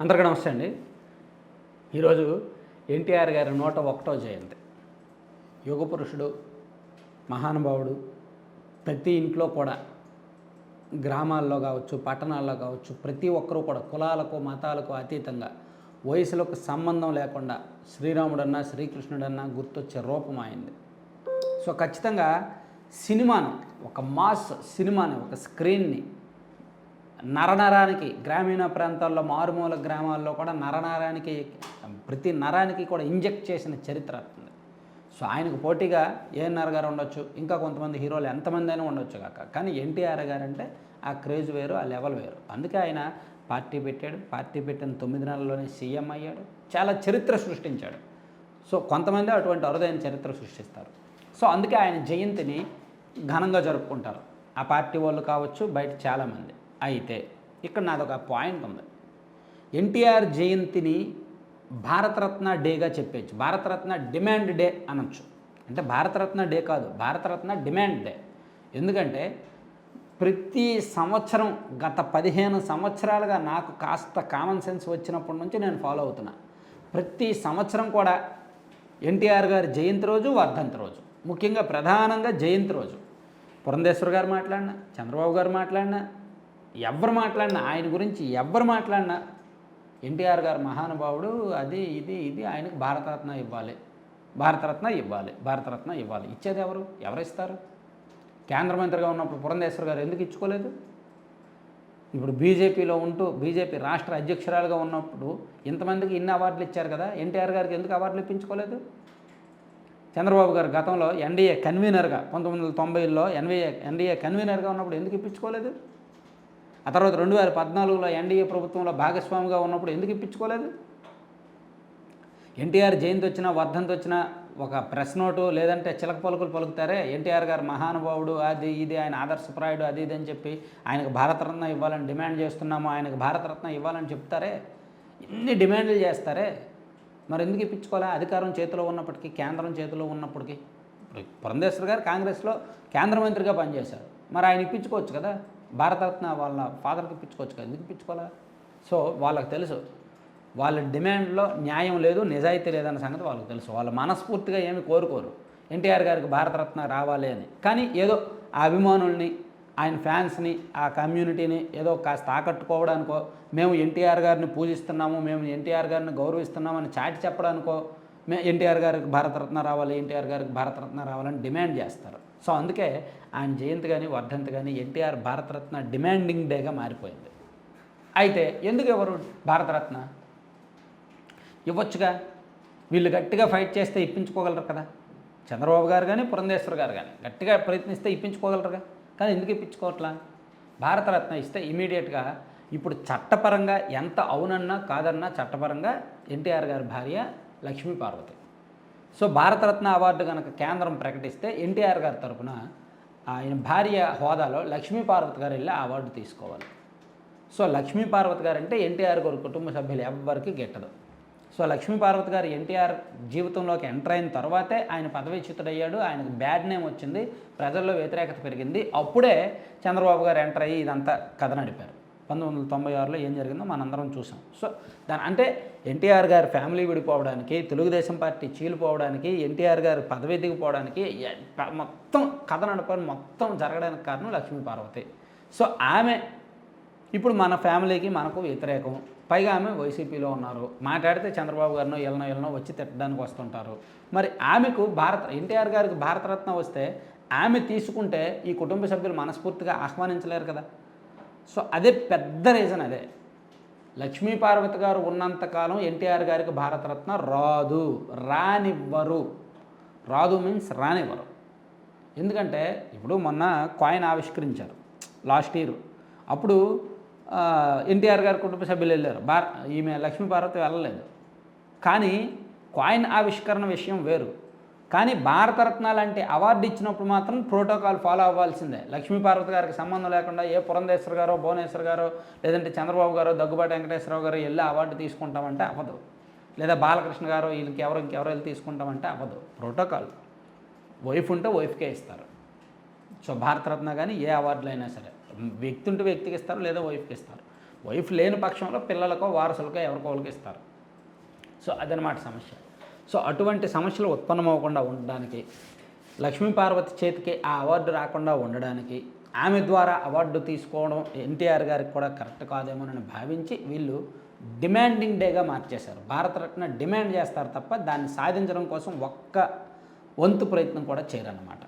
అందరికీ నమస్తే అండి. ఈరోజు ఎన్టీఆర్ గారి నూట ఒకటో జయంతి. యుగ పురుషుడు మహానుభావుడు ప్రతి ఇంట్లో కూడా గ్రామాల్లో కావచ్చు పట్టణాల్లో కావచ్చు ప్రతి ఒక్కరూ కూడా కులాలకు మతాలకు అతీతంగా వయసులకు సంబంధం లేకుండా శ్రీరాముడన్నా శ్రీకృష్ణుడన్నా గుర్తొచ్చే రూపం అయింది సో ఖచ్చితంగా సినిమాను ఒక మాస్ సినిమాని ఒక స్క్రీన్ని నరనరానికి గ్రామీణ ప్రాంతాల్లో మారుమూల గ్రామాల్లో కూడా నరనరానికి ప్రతి నరానికి కూడా ఇంజెక్ట్ చేసిన చరిత్ర ఉంది సో ఆయనకు పోటీగా ఏఎన్ఆర్ గారు ఉండొచ్చు ఇంకా కొంతమంది హీరోలు ఎంతమంది అయినా ఉండొచ్చు కాక. కానీ ఎన్టీఆర్ గారు అంటే ఆ క్రేజ్ వేరు ఆ లెవెల్ వేరు. అందుకే ఆయన పార్టీ పెట్టాడు. పార్టీ పెట్టిన తొమ్మిది నెలల్లోనే సీఎం అయ్యాడు. చాలా చరిత్ర సృష్టించాడు. సో కొంతమంది అటువంటి అరుదైన చరిత్ర సృష్టిస్తారు. సో అందుకే ఆయన జయంతిని ఘనంగా జరుపుకుంటారు. ఆ పార్టీ వాళ్ళు కావచ్చు బయట చాలామంది. అయితే ఇక్కడ నాదొక పాయింట్ ఉంది ఎన్టీఆర్ జయంతిని భారతరత్న డేగా చెప్పచ్చు భారతరత్న డిమాండ్ డే అనొచ్చు. అంటే భారతరత్న డే కాదు భారతరత్న డిమాండ్ డే. ఎందుకంటే ప్రతి సంవత్సరం గత పదిహేను సంవత్సరాలుగా నాకు కాస్త కామన్ సెన్స్ వచ్చినప్పటి నుంచి నేను ఫాలో అవుతున్నా. ప్రతి సంవత్సరం కూడా ఎన్టీఆర్ గారి జయంతి రోజు వర్ధంతి రోజు. ముఖ్యంగా ప్రధానంగా జయంతి రోజు. పురంధేశ్వర్ గారు మాట్లాడినా చంద్రబాబు గారు మాట్లాడినా ఎవరు మాట్లాడినా ఆయన గురించి ఎవరు మాట్లాడినా ఎన్టీఆర్ గారు మహానుభావుడు అది ఇది ఇది ఆయనకు భారతరత్న ఇవ్వాలి. భారతరత్న ఇవ్వాలి. భారతరత్న ఇవ్వాలి. ఇచ్చేది ఎవరు? ఎవరు ఇస్తారు? కేంద్ర మంత్రిగా ఉన్నప్పుడు పురంధేశ్వర్ గారు ఎందుకు ఇచ్చుకోలేదు? ఇప్పుడు బీజేపీలో ఉంటూ బీజేపీ రాష్ట్ర అధ్యక్షురాలుగా ఉన్నప్పుడు ఇంతమందికి ఇన్ని అవార్డులు ఇచ్చారు కదా ఎన్టీఆర్ గారికి ఎందుకు అవార్డులు ఇప్పించుకోలేదు? చంద్రబాబు గారు గతంలో ఎన్డీఏ కన్వీనర్గా పంతొమ్మిది వందల తొంభైలో ఎన్వీఏ ఎన్డీఏ కన్వీనర్గా ఉన్నప్పుడు ఎందుకు ఇప్పించుకోలేదు? ఆ తర్వాత రెండు వేల పద్నాలుగులో ఎన్డీఏ ప్రభుత్వంలో భాగస్వామిగా ఉన్నప్పుడు ఎందుకు ఇప్పించుకోలేదు? ఎన్టీఆర్ జయంతి వచ్చినా వర్ధంతి వచ్చినా ఒక ప్రెస్ నోటు లేదంటే చిలక పలుకులు పలుకుతారే? ఎన్టీఆర్ గారు మహానుభావుడు అది ఇది ఆయన ఆదర్శప్రాయుడు అది ఇది అని చెప్పి ఆయనకు భారతరత్న ఇవ్వాలని డిమాండ్ చేస్తున్నాము? ఆయనకు భారతరత్న ఇవ్వాలని చెప్తారే? ఇన్ని డిమాండ్లు చేస్తారే? మరి ఎందుకు ఇప్పించుకోలే? అధికారం చేతిలో ఉన్నప్పటికీ కేంద్రం చేతిలో ఉన్నప్పటికీ. ఇప్పుడు పురంధేశ్వర్ గారు కాంగ్రెస్లో కేంద్ర మంత్రిగా పనిచేశారు. మరి ఆయన ఇప్పించుకోవచ్చు కదా? భారతరత్న వాళ్ళ ఫాదర్కి పిచ్చుకోవచ్చు కదా ఎందుకు ఇప్పించుకోవాలా సో వాళ్ళకి తెలుసు. వాళ్ళ డిమాండ్లో న్యాయం లేదు నిజాయితీ లేదన్న సంగతి వాళ్ళకి తెలుసు. వాళ్ళు మనస్ఫూర్తిగా ఏమి కోరుకోరు. ఎన్టీఆర్ గారికి భారతరత్న రావాలి అని. కానీ ఏదో ఆ అభిమానుల్ని ఆయన ఫ్యాన్స్ని ఆ కమ్యూనిటీని ఏదో కాస్త ఆకట్టుకోవడానికో మేము ఎన్టీఆర్ గారిని పూజిస్తున్నాము మేము ఎన్టీఆర్ గారిని గౌరవిస్తున్నామని చాటి చెప్పడానికో ఎన్టీఆర్ గారికి భారతరత్న రావాలి ఎన్టీఆర్ గారికి భారతరత్న రావాలని డిమాండ్ చేస్తారు. సో అందుకే ఆయన జయంతి కానీ వర్ధంతి కానీ ఎన్టీఆర్ భారతరత్న డిమాండింగ్ డేగా మారిపోయింది. అయితే ఎందుకు ఎవరు భారతరత్న? ఇవ్వచ్చుగా? వీళ్ళు గట్టిగా ఫైట్ చేస్తే ఇప్పించుకోగలరు కదా? చంద్రబాబు గారు కానీ పురంధేశ్వర్ గారు కానీ గట్టిగా ప్రయత్నిస్తే ఇప్పించుకోగలరుగా? కానీ ఎందుకు ఇప్పించుకోవట్లా? భారతరత్న ఇస్తే ఇమీడియట్గా ఇప్పుడు చట్టపరంగా ఎంత అవునన్నా కాదన్నా చట్టపరంగా ఎన్టీఆర్ గారి భార్య లక్ష్మీ పార్వతి సో భారతరత్న అవార్డు కనుక కేంద్రం ప్రకటిస్తే ఎన్టీఆర్ గారి తరపున ఆయన భార్య హోదాలో లక్ష్మీ పార్వతి గారు వెళ్ళి అవార్డు తీసుకోవాలి. సో లక్ష్మీ పార్వతి గారు అంటే ఎన్టీఆర్ గారు కుటుంబ సభ్యులు ఎవ్వరికి గిట్టదు. సో లక్ష్మీ పార్వతి గారు ఎన్టీఆర్ జీవితంలోకి ఎంటర్ అయిన తర్వాతే ఆయన పదవీచ్యుతుడయ్యాడు ఆయనకు బ్యాడ్ నేమ్ వచ్చింది ప్రజల్లో వ్యతిరేకత పెరిగింది. అప్పుడే చంద్రబాబు గారు ఎంటర్ అయ్యి ఇదంతా కథ నడిపారు. పంతొమ్మిది వందల తొంభై ఆరులో ఏం జరిగిందో మనందరం చూసాం. సో దాని అంటే ఎన్టీఆర్ గారి ఫ్యామిలీ విడిపోవడానికి తెలుగుదేశం పార్టీ చీలిపోవడానికి ఎన్టీఆర్ గారి పదవి దిగిపోవడానికి మొత్తం కథ నడపని మొత్తం జరగడానికి కారణం లక్ష్మీ పార్వతి. సో ఆమె ఇప్పుడు మన ఫ్యామిలీకి మనకు వ్యతిరేకం. పైగా ఆమె వైసీపీలో ఉన్నారు. మాట్లాడితే చంద్రబాబు గారినో ఎలనో ఎలనో వచ్చి తిట్టడానికి వస్తుంటారు. మరి ఆమెకు భారత ఎన్టీఆర్ గారికి భారతరత్న వస్తే ఆమె తీసుకుంటే ఈ కుటుంబ సభ్యులు మనస్ఫూర్తిగా ఆహ్వానించలేరు కదా? సో అదే పెద్ద రీజన్ అదే. లక్ష్మీ పార్వతి గారు ఉన్నంతకాలం ఎన్టీఆర్ గారికి భారతరత్న రాదు రానివ్వరు. రాదు మీన్స్ రానివ్వరు. ఎందుకంటే ఇప్పుడు మొన్న కాయిన్ ఆవిష్కరించారు లాస్ట్ ఇయర్ అప్పుడు ఎన్టీఆర్ గారి కుటుంబ సభ్యులు వెళ్ళారు. భార ఈమె లక్ష్మీ పార్వతి వెళ్ళలేదు. కానీ కాయిన్ ఆవిష్కరణ విషయం వేరు. కానీ భారతరత్న లాంటి అవార్డు ఇచ్చినప్పుడు మాత్రం ప్రోటోకాల్ ఫాలో అవ్వాల్సిందే. లక్ష్మీపార్వతి గారికి సంబంధం లేకుండా ఏ పురంధేశ్వర్ గారో భువనేశ్వర్ గారో లేదంటే చంద్రబాబు గారో దగ్గుబాటి వెంకటేశ్వరరావు గారు వెళ్ళి అవార్డు తీసుకుంటామంటే అవ్వదు. లేదా బాలకృష్ణ గారు వీళ్ళకి ఎవరు ఇంకెవరో వెళ్ళి తీసుకుంటామంటే అవ్వదు. ప్రోటోకాల్ వైఫ్ ఉంటే వైఫ్కే ఇస్తారు. సో భారతరత్న కానీ ఏ అవార్డులు అయినా సరే. వ్యక్తి ఉంటే వ్యక్తికి ఇస్తారు లేదా వైఫ్కి ఇస్తారు. వైఫ్ లేని పక్షంలో పిల్లలకో వారసులకో ఎవరికో వాళ్ళకి ఇస్తారు. సో అదనమాట సమస్య. సో అటువంటి సమస్యలు ఉత్పన్నమవకుండా ఉండడానికి లక్ష్మీ పార్వతి చేతికి ఆ అవార్డు రాకుండా ఉండడానికి ఆమె ద్వారా అవార్డు తీసుకోవడం ఎన్టీఆర్ గారికి కూడా కరెక్ట్ కాదేమోనని భావించి వీళ్ళు డిమాండింగ్ డేగా మార్చేశారు. భారతరత్న డిమాండ్ చేస్తారు తప్ప దాన్ని సాధించడం కోసం ఒక్క వంతు ప్రయత్నం కూడా చేయరన్నమాట.